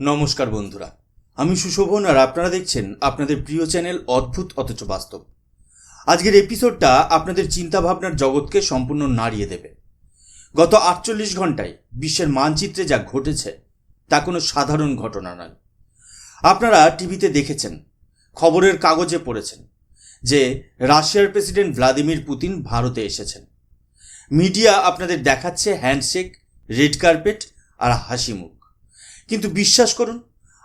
নমস্কার বন্ধুরা। আমি সুশোভন আর আপনারা দেখছেন আপনাদের প্রিয় চ্যানেল অদ্ভুত অথচ বাস্তব। আজকের এপিসোডটা আপনাদের চিন্তাভাবনার জগৎকে সম্পূর্ণ নাড়িয়ে দেবে। গত আটচল্লিশ ঘন্টায় বিশ্বের মানচিত্রে যা ঘটেছে, তা কোনো সাধারণ ঘটনা নয়। আপনারা টিভিতে দেখেছেন, খবরের কাগজে পড়েছেন যে রাশিয়ার প্রেসিডেন্ট ভ্লাদিমির পুতিন ভারতে এসেছেন। মিডিয়া আপনাদের দেখাচ্ছে হ্যান্ডশেক, রেড কার্পেট আর হাসি মুখ। কিন্তু বিশ্বাস করুন,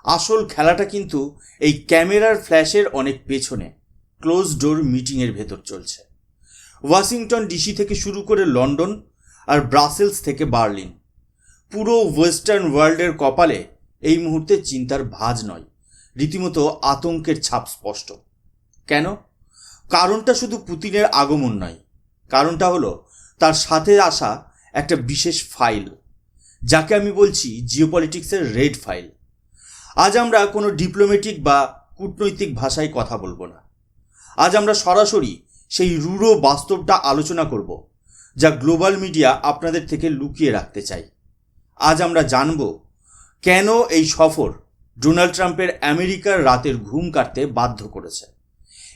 আসল খেলাটা কিন্তু এই ক্যামেরার ফ্ল্যাশের অনেক পেছনে ক্লোজ ডোর মিটিংয়ের ভেতর চলছে। ওয়াশিংটন ডিসি থেকে শুরু করে লন্ডন আর ব্রাসেলস থেকে বার্লিন। পুরো ওয়েস্টার্ন ওয়ার্ল্ডের কপালে এই মুহূর্তে চিন্তার ভাঁজ নয়, রীতিমতো আতঙ্কের ছাপ স্পষ্ট। কেন? কারণটা শুধু পুতিনের আগমন নয়, কারণটা হলো তার সাথে আসা একটা বিশেষ ফাইল। যাকে আমি বলছি জিওপলিটিক্সের রেড ফাইল আজ আমরা কোনো ডিপ্লোম্যাটিক বা কূটনৈতিক ভাষায় কথা বলব না। আজ আমরা সরাসরি সেই রূঢ় বাস্তবটা আলোচনা করব, যা গ্লোবাল মিডিয়া আপনাদের থেকে লুকিয়ে রাখতে চাই আজ আমরা জানব, কেন এই সফর ডোনাল্ড ট্রাম্পের আমেরিকার রাতের ঘুম কাটতে বাধ্য করেছে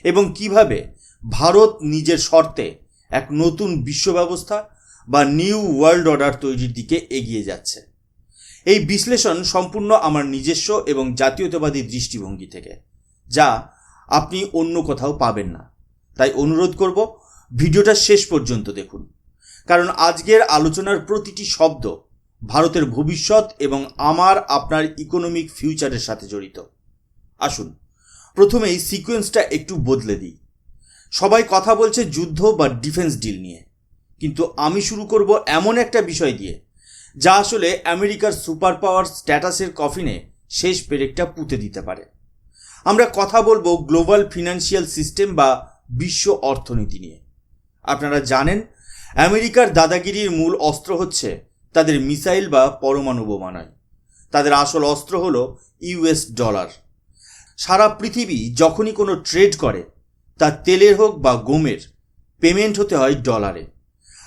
এবং কীভাবে ভারত নিজের শর্তে এক নতুন বিশ্ব ব্যবস্থা বা নিউ ওয়ার্ল্ড অর্ডার তৈরির দিকে এগিয়ে যাচ্ছে। এই বিশ্লেষণ সম্পূর্ণ আমার নিজস্ব এবং জাতীয়তাবাদী দৃষ্টিভঙ্গি থেকে, যা আপনি অন্য কোথাও পাবেন না। তাই অনুরোধ করব, ভিডিওটা শেষ পর্যন্ত দেখুন। কারণ আজকের আলোচনার প্রতিটি শব্দ ভারতের ভবিষ্যৎ এবং আমার, আপনার ইকোনমিক ফিউচারের সাথে জড়িত। আসুন, প্রথমেই সিকোয়েন্সটা একটু বদলে দিই। সবাই কথা বলছে যুদ্ধ বা ডিফেন্স ডিল নিয়ে। কিন্তু আমি শুরু করব এমন একটা বিষয় দিয়ে, যা আসলে আমেরিকার সুপার পাওয়ার স্ট্যাটাসের কফিনে শেষ পেরেকটা পুঁতে দিতে পারে। আমরা কথা বলব গ্লোবাল ফিনান্সিয়াল সিস্টেম বা বিশ্ব অর্থনীতি নিয়ে। আপনারা জানেন, আমেরিকার দাদাগিরির মূল অস্ত্র হচ্ছে তাদের মিসাইল বা পরমাণু বোমা নয়। তাদের আসল অস্ত্র হলো ইউএস ডলার। সারা পৃথিবী যখনই কোনো ট্রেড করে তা তেলের হোক বা গমের, পেমেন্ট হতে হয় ডলারে।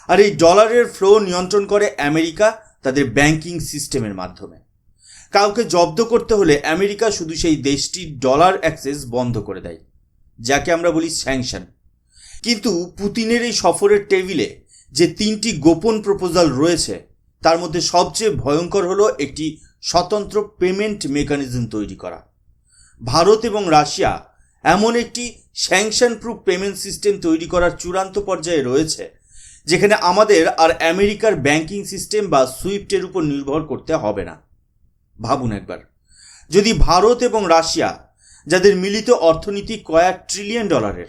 আর এই ডলারের ফ্লো নিয়ন্ত্রণ করে আমেরিকা তাদের ব্যাংকিং সিস্টেমের মাধ্যমে। কাউকে জব্দ করতে হলে আমেরিকা শুধু সেই দেশটির ডলার অ্যাক্সেস বন্ধ করে দেয়, যাকে আমরা বলি স্যাংশন কিন্তু পুতিনের এই সফরের টেবিলে যে তিনটি গোপন প্রপোজাল রয়েছে, তার মধ্যে সবচেয়ে ভয়ঙ্কর হলো একটি স্বতন্ত্র পেমেন্ট মেকানিজম তৈরি করা। ভারত এবং রাশিয়া এমন একটি স্যাংশন প্রুফ পেমেন্ট সিস্টেম তৈরি করার চূড়ান্ত পর্যায়ে রয়েছে যেখানে আমাদের আর আমেরিকার ব্যাংকিং সিস্টেম বা সুইফটের উপর নির্ভর করতে হবে না। ভাবুন একবার। যদি ভারত এবং রাশিয়া, যাদের মিলিত অর্থনীতি কয়েক ট্রিলিয়ন ডলারের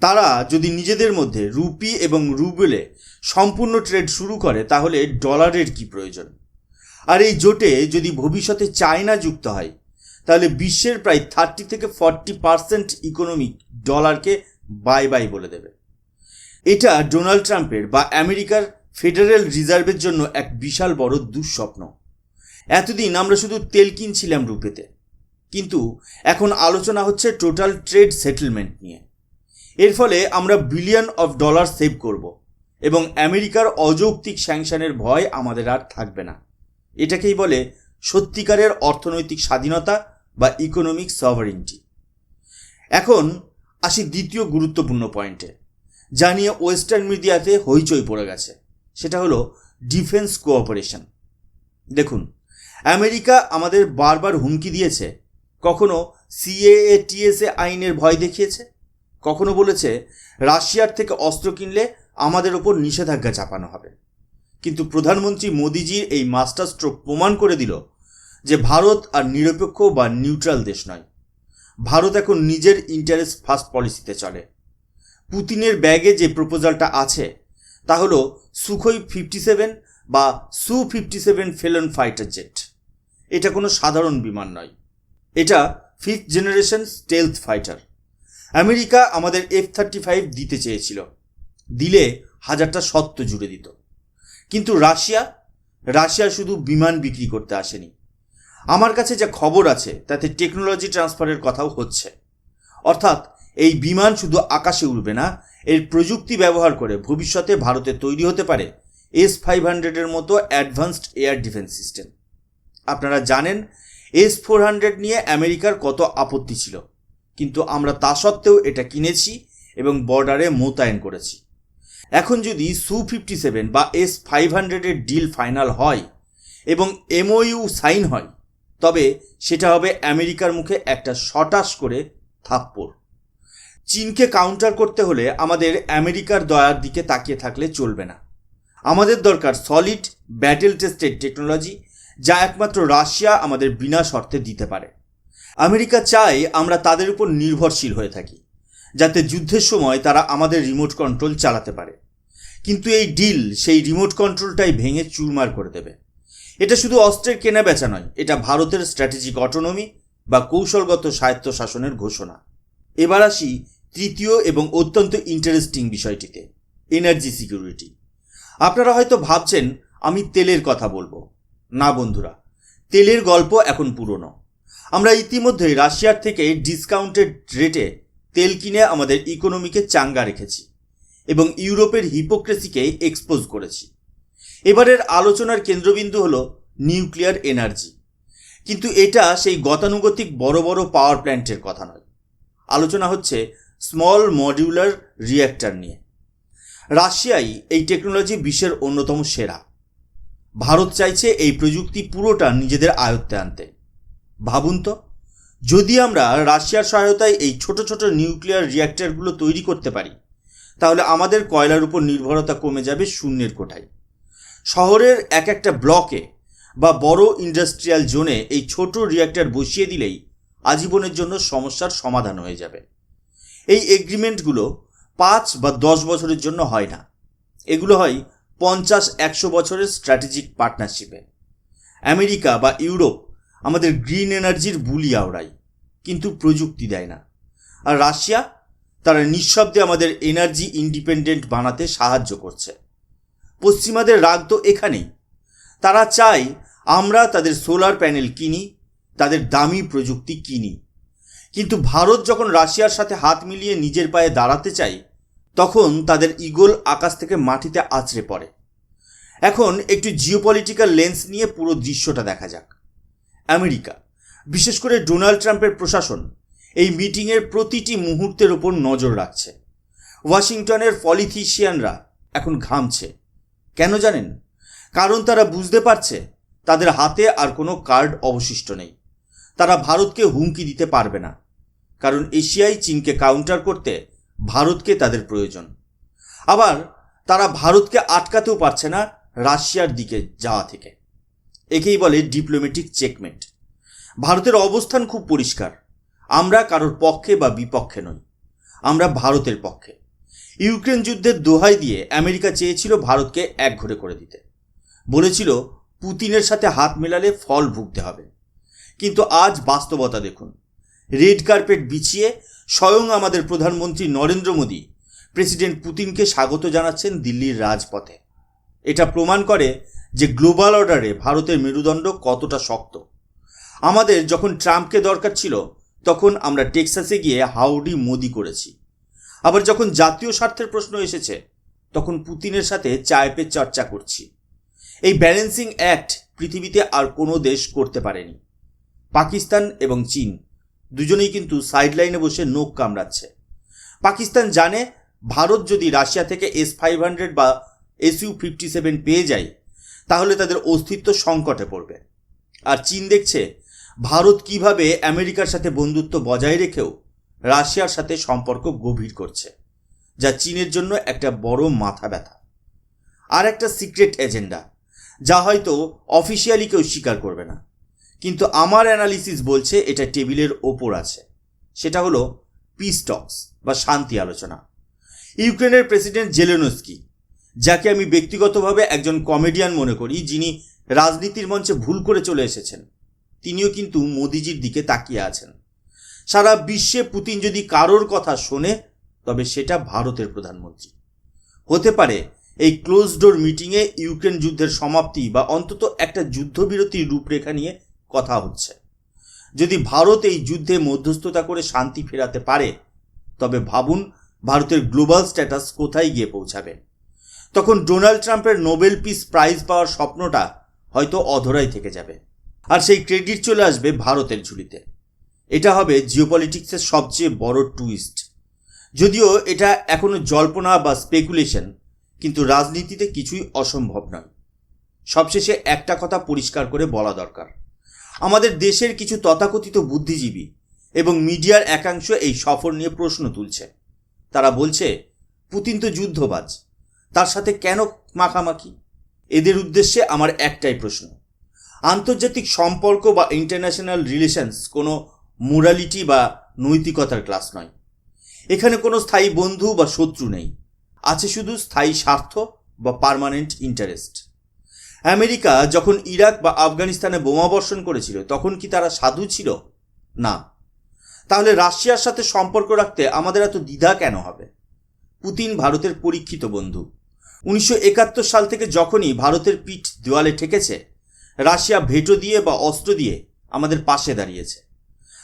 তারা যদি নিজেদের মধ্যে রুপি এবং রুবেলে সম্পূর্ণ ট্রেড শুরু করে, তাহলে ডলারের কি প্রয়োজন? আর এই জোটে যদি ভবিষ্যতে চায়না যুক্ত হয়, তাহলে বিশ্বের প্রায় থার্টি থেকে ফর্টি পার্সেন্ট ইকোনমিক ডলারকে বাই বাই বলে দেবে। এটা ডোনাল্ড ট্রাম্পের বা আমেরিকার ফেডারেল রিজার্ভের জন্য এক বিশাল বড় দুঃস্বপ্ন। এতদিন আমরা শুধু তেল কিনছিলাম রুপেতে। কিন্তু এখন আলোচনা হচ্ছে টোটাল ট্রেড সেটেলমেন্ট নিয়ে। এর ফলে আমরা বিলিয়ন অফ ডলার সেভ করব এবং আমেরিকার অযৌক্তিক স্যাংশনের ভয় আমাদের আর থাকবে না। এটাকেই বলে সত্যিকারের অর্থনৈতিক স্বাধীনতা বা ইকোনমিক সভারেন্টি এখন আসি দ্বিতীয় গুরুত্বপূর্ণ পয়েন্টে যা নিয়ে ওয়েস্টার্ন মিডিয়াতে হইচই পড়ে গেছে। সেটা হলো ডিফেন্স কোঅপারেশন। দেখুন, আমেরিকা আমাদের বারবার হুমকি দিয়েছে। কখনো সিএএ টিএসএ আইনের ভয় দেখিয়েছে, কখনো বলেছে রাশিয়ার থেকে অস্ত্র কিনলে আমাদের ওপর নিষেধাজ্ঞা চাপানো হবে। কিন্তু প্রধানমন্ত্রী মোদিজির এই মাস্টার স্ট্রোক প্রমাণ করে দিল যে ভারত আর নিরপেক্ষ বা নিউট্রাল দেশ নয়। ভারত এখন নিজের ইন্টারেস্ট ফার্স্ট পলিসিতে চলে। পুতিনের ব্যাগে যে প্রপোজালটা আছে, তা হলো সুখই ফিফটি সেভেন বা Su fifty seven Felon fighter jet. এটা কোনো সাধারণ বিমান নয়। এটা fifth generation stealth fighter. America আমাদের এফ থার্টি ফাইভ দিতে চেয়েছিল। দিলে হাজারটা সত্য জুড়ে দিত। কিন্তু রাশিয়া রাশিয়া শুধু বিমান বিক্রি করতে আসেনি। আমার কাছে যা খবর আছে, তাতে টেকনোলজি ট্রান্সফারের কথাও হচ্ছে। অর্থাৎ এই বিমান শুধু আকাশে উড়বে না, এর প্রযুক্তি ব্যবহার করে ভবিষ্যতে ভারতে তৈরি হতে পারে এস ফাইভ হান্ড্রেডের মতো অ্যাডভান্সড এয়ার ডিফেন্স সিস্টেম আপনারা জানেন এস ফোর হান্ড্রেড নিয়ে আমেরিকার কত আপত্তি ছিল, কিন্তু আমরা তা সত্ত্বেও এটা কিনেছি এবং বর্ডারে মোতায়েন করেছি। এখন যদি সু ফিফটি সেভেন বা এস ফাইভ হান্ড্রেডের ডিল ফাইনাল হয় এবং এমওইউ সাইন হয়, তবে সেটা হবে আমেরিকার মুখে একটা শটাস করে থাপ্পড়। চীনকে কাউন্টার করতে হলে আমাদের আমেরিকার দয়ার দিকে তাকিয়ে থাকলে চলবে না। আমাদের দরকার সলিড ব্যাটেল টেস্টেড টেকনোলজি যা একমাত্র রাশিয়া আমাদের বিনা শর্তে দিতে পারে। আমেরিকা চায় আমরা তাদের উপর নির্ভরশীল হয়ে থাকি, যাতে যুদ্ধের সময় তারা আমাদের রিমোট কন্ট্রোল চালাতে পারে। কিন্তু এই ডিল সেই রিমোট কন্ট্রোলটাই ভেঙে চুরমার করে দেবে। এটা শুধু অস্ত্রের কেনা বেচা নয়, এটা ভারতের স্ট্র্যাটেজিক অটোনমি বা কৌশলগত স্বায়ত্তশাসনের ঘোষণা। এবার আসি তৃতীয় এবং অত্যন্ত ইন্টারেস্টিং বিষয়টিতে এনার্জি সিকিউরিটি আপনারা হয়তো ভাবছেন, আমি তেলের কথা বলব। না বন্ধুরা, তেলের গল্প এখন পুরনো। আমরা ইতিমধ্যে রাশিয়ার থেকে ডিসকাউন্টেড রেটে তেল কিনে আমাদের ইকোনমিকে চাঙ্গা রেখেছি এবং ইউরোপের হিপোক্রেসিকে এক্সপোজ করেছি। এবারের আলোচনার কেন্দ্রবিন্দু হল নিউক্লিয়ার এনার্জি কিন্তু এটা সেই গতানুগতিক বড় বড় পাওয়ার প্ল্যান্টের কথা নয়। আলোচনা হচ্ছে স্মল মডিউলার রিয়্যাক্টর নিয়ে। রাশিয়াই এই টেকনোলজি বিশ্বের অন্যতম সেরা। ভারত চাইছে এই প্রযুক্তি পুরোটা নিজেদের আয়ত্তে আনতে। ভাবুন তো, যদি আমরা রাশিয়ার সহায়তায় এই ছোট ছোট নিউক্লিয়ার রিয়্যাক্টরগুলো তৈরি করতে পারি, তাহলে আমাদের কয়লার উপর নির্ভরতা কমে যাবে শূন্যের কোঠায়। শহরের এক একটা ব্লকে বা বড় ইন্ডাস্ট্রিয়াল জোনে এই ছোট রিয়্যাক্টর বসিয়ে দিলেই আজীবনের জন্য সমস্যার সমাধান হয়ে যাবে। এই এগ্রিমেন্টগুলো পাঁচ বা দশ বছরের জন্য হয় না। এগুলো হয় পঞ্চাশ, একশো বছরের স্ট্র্যাটেজিক পার্টনারশিপে আমেরিকা বা ইউরোপ আমাদের গ্রিন এনার্জির বুলি আওড়ায়, কিন্তু প্রযুক্তি দেয় না। আর রাশিয়া, তারা নিঃশব্দে আমাদের এনার্জি ইন্ডিপেন্ডেন্ট বানাতে সাহায্য করছে। পশ্চিমাদের রাগ তো এখানেই। তারা চায় আমরা তাদের সোলার প্যানেল কিনি, তাদের দামি প্রযুক্তি কিনি। কিন্তু ভারত যখন রাশিয়ার সাথে হাত মিলিয়ে নিজের পায়ে দাঁড়াতে চায়, তখন তাদের ইগল আকাশ থেকে মাটিতে আছড়ে পড়ে। এখন একটু জিওপলিটিক্যাল লেন্স নিয়ে পুরো দৃশ্যটা দেখা যাক। আমেরিকা, বিশেষ করে ডোনাল্ড ট্রাম্পের প্রশাসন, এই মিটিংয়ের প্রতিটি মুহূর্তের ওপর নজর রাখছে। ওয়াশিংটনের পলিথিশিয়ানরা এখন ঘামছে। কেন জানেন? কারণ তারা বুঝতে পারছে, তাদের হাতে আর কোনো কার্ড অবশিষ্ট নেই। তারা ভারতকে হুমকি দিতে পারবে না। কারণ এশিয়ায় চীনকে কাউন্টার করতে ভারতকে তাদের প্রয়োজন। আবার তারা ভারতকে আটকাতেও পারছে না রাশিয়ার দিকে যাওয়া থেকে। একেই বলে ডিপ্লোম্যাটিক চেকমেট ভারতের অবস্থান খুব পরিষ্কার। আমরা কারোর পক্ষে বা বিপক্ষে নই। আমরা ভারতের পক্ষে। ইউক্রেন যুদ্ধের দোহাই দিয়ে আমেরিকা চেয়েছিল ভারতকে একঘরে করে দিতে। বলেছিল, পুতিনের সাথে হাত মেলালে ফল ভুগতে হবে। কিন্তু আজ বাস্তবতা দেখুন। রেড কার্পেট বিছিয়ে স্বয়ং আমাদের প্রধানমন্ত্রী নরেন্দ্র মোদী প্রেসিডেন্ট পুতিনকে স্বাগত জানাচ্ছেন দিল্লির রাজপথে। এটা প্রমাণ করে যে গ্লোবাল অর্ডারে ভারতের মেরুদণ্ড কতটা শক্ত। আমাদের যখন ট্রাম্পকে দরকার ছিল, তখন আমরা টেক্সাসে গিয়ে হাউডি মোদি করেছি। আবার যখন জাতীয় স্বার্থের প্রশ্ন এসেছে, তখন পুতিনের সাথে চায় পে চর্চা করছি। এই ব্যালেন্সিং অ্যাক্ট পৃথিবীতে আর কোনো দেশ করতে পারেনি। পাকিস্তান এবং চীন দুজনেই কিন্তু সাইডলাইনে বসে নোক কামড়াচ্ছে। পাকিস্তান জানে ভারত যদি রাশিয়া থেকে এস ফাইভ হান্ড্রেড বা এস ইউ ফিফটি সেভেন পেয়ে যায়, তাহলে তাদের অস্তিত্ব সংকটে পড়বে। আর চীন দেখছে ভারত কীভাবে আমেরিকার সাথে বন্ধুত্ব বজায় রেখেও রাশিয়ার সাথে সম্পর্ক গভীর করছে, যা চীনের জন্য একটা বড় মাথা ব্যথা। আর একটা সিক্রেট এজেন্ডা যা হয়তো অফিসিয়ালি কেউ স্বীকার করবে না। কিন্তু আমার অ্যানালিসিস বলছে এটা টেবিলের ওপর আছে। সেটা হলো পিস টক্স বা শান্তি আলোচনা। ইউক্রেনের প্রেসিডেন্ট জেলেনস্কি যাকে আমি ব্যক্তিগতভাবে একজন কমেডিয়ান মনে করি, যিনি রাজনীতির মঞ্চে ভুল করে চলে এসেছেন, তিনিও কিন্তু মোদিজির দিকে তাকিয়ে আছেন। সারা বিশ্বে পুতিন যদি কারোর কথা শোনে, তবে সেটা ভারতের প্রধানমন্ত্রী। হতে পারে এই ক্লোজ ডোর মিটিংয়ে ইউক্রেন যুদ্ধের সমাপ্তি বা অন্তত একটা যুদ্ধবিরতির রূপরেখা নিয়ে কথা হচ্ছে। যদি ভারত এই যুদ্ধে মধ্যস্থতা করে শান্তি ফেরাতে পারে, তবে ভাবুন ভারতের গ্লোবাল স্ট্যাটাস কোথায় গিয়ে পৌঁছাবে। তখন ডোনাল্ড ট্রাম্পের নোবেল পিস প্রাইজ পাওয়ার স্বপ্নটা হয়তো অধরাই থেকে যাবে। আর সেই ক্রেডিট চলে আসবে ভারতের ঝুলিতে। এটা হবে জিওপলিটিক্সের সবচেয়ে বড় টুইস্ট। যদিও এটা এখনও জল্পনা বা স্পেকুলেশন, কিন্তু রাজনীতিতে কিছুই অসম্ভব নয়। সবশেষে একটা কথা পরিষ্কার করে বলা দরকার। আমাদের দেশের কিছু তথাকথিত বুদ্ধিজীবী এবং মিডিয়ার একাংশ এই সফর নিয়ে প্রশ্ন তুলছে। তারা বলছে, পুতিন তো যুদ্ধবাজ, তার সাথে কেন মাখামাখি? এদের উদ্দেশ্যে আমার একটাই প্রশ্ন। আন্তর্জাতিক সম্পর্ক বা ইন্টারন্যাশনাল রিলেশনস কোনো মোরালিটি বা নৈতিকতার ক্লাস নয়। এখানে কোনো স্থায়ী বন্ধু বা শত্রু নেই। আছে শুধু স্থায়ী স্বার্থ বা পার্মানেন্ট ইন্টারেস্ট আমেরিকা যখন ইরাক বা আফগানিস্তানে বোমাবর্ষণ করেছিল, তখন কি তারা সাধু ছিল? না। তাহলে রাশিয়ার সাথে সম্পর্ক রাখতে আমাদের এত দ্বিধা কেন হবে? পুতিন ভারতের পরীক্ষিত বন্ধু। উনিশশো একাত্তর সাল থেকে যখনই ভারতের পিঠ দেওয়ালে ঠেকেছে, রাশিয়া ভেটো দিয়ে বা অস্ত্র দিয়ে আমাদের পাশে দাঁড়িয়েছে।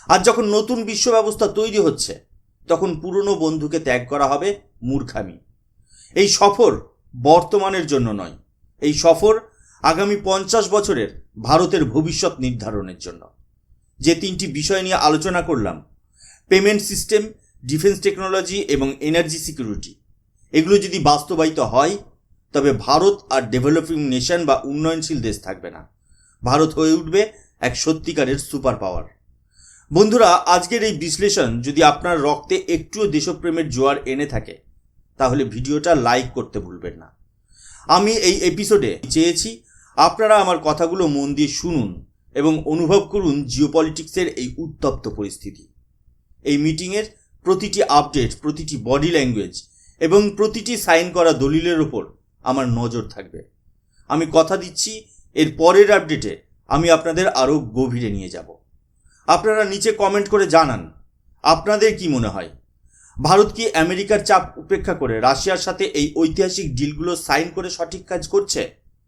আর যখন নতুন বিশ্ব ব্যবস্থা তৈরি হচ্ছে, তখন পুরনো বন্ধুকে ত্যাগ করা হবে মূর্খামি। এই সফর বর্তমানের জন্য নয়। এই সফর আগামী পঞ্চাশ বছরের ভারতের ভবিষ্যৎ নির্ধারণের জন্য। যে তিনটি বিষয় নিয়ে আলোচনা করলাম, পেমেন্ট সিস্টেম, ডিফেন্স টেকনোলজি এবং এনার্জি সিকিউরিটি, এগুলো যদি বাস্তবায়িত হয়, তবে ভারত আর ডেভেলপিং নেশন বা উন্নয়নশীল দেশ থাকবে না। ভারত হয়ে উঠবে এক সত্যিকারের সুপার পাওয়ার। বন্ধুরা, আজকের এই বিশ্লেষণ যদি আপনার রক্তে একটুও দেশপ্রেমের জোয়ার এনে থাকে, তাহলে ভিডিওটা লাইক করতে ভুলবেন না। আমি এই এপিসোডে চেয়েছি আপনারা আমার কথাগুলো মন দিয়ে শুনুন এবং অনুভব করুন জিওপলিটিক্সের এই উত্তপ্ত পরিস্থিতি। এই মিটিংয়ের প্রতিটি আপডেট, প্রতিটি বডি ল্যাঙ্গুয়েজ এবং প্রতিটি সাইন করা দলিলের ওপর আমার নজর থাকবে। আমি কথা দিচ্ছি, এর পরের আপডেটে আমি আপনাদের আরও গভীরে নিয়ে যাব। আপনারা নিচে কমেন্ট করে জানান, আপনাদের কি মনে হয়? ভারত কি আমেরিকার চাপ উপেক্ষা করে রাশিয়ার সাথে এই ঐতিহাসিক ডিলগুলো সাইন করে সঠিক কাজ করছে?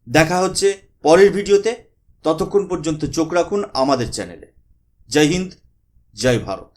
দেখা হচ্ছে পরের ভিডিওতে। ততক্ষণ পর্যন্ত চোখ রাখুন আমাদের চ্যানেলে। জয় হিন্দ জয় ভারত।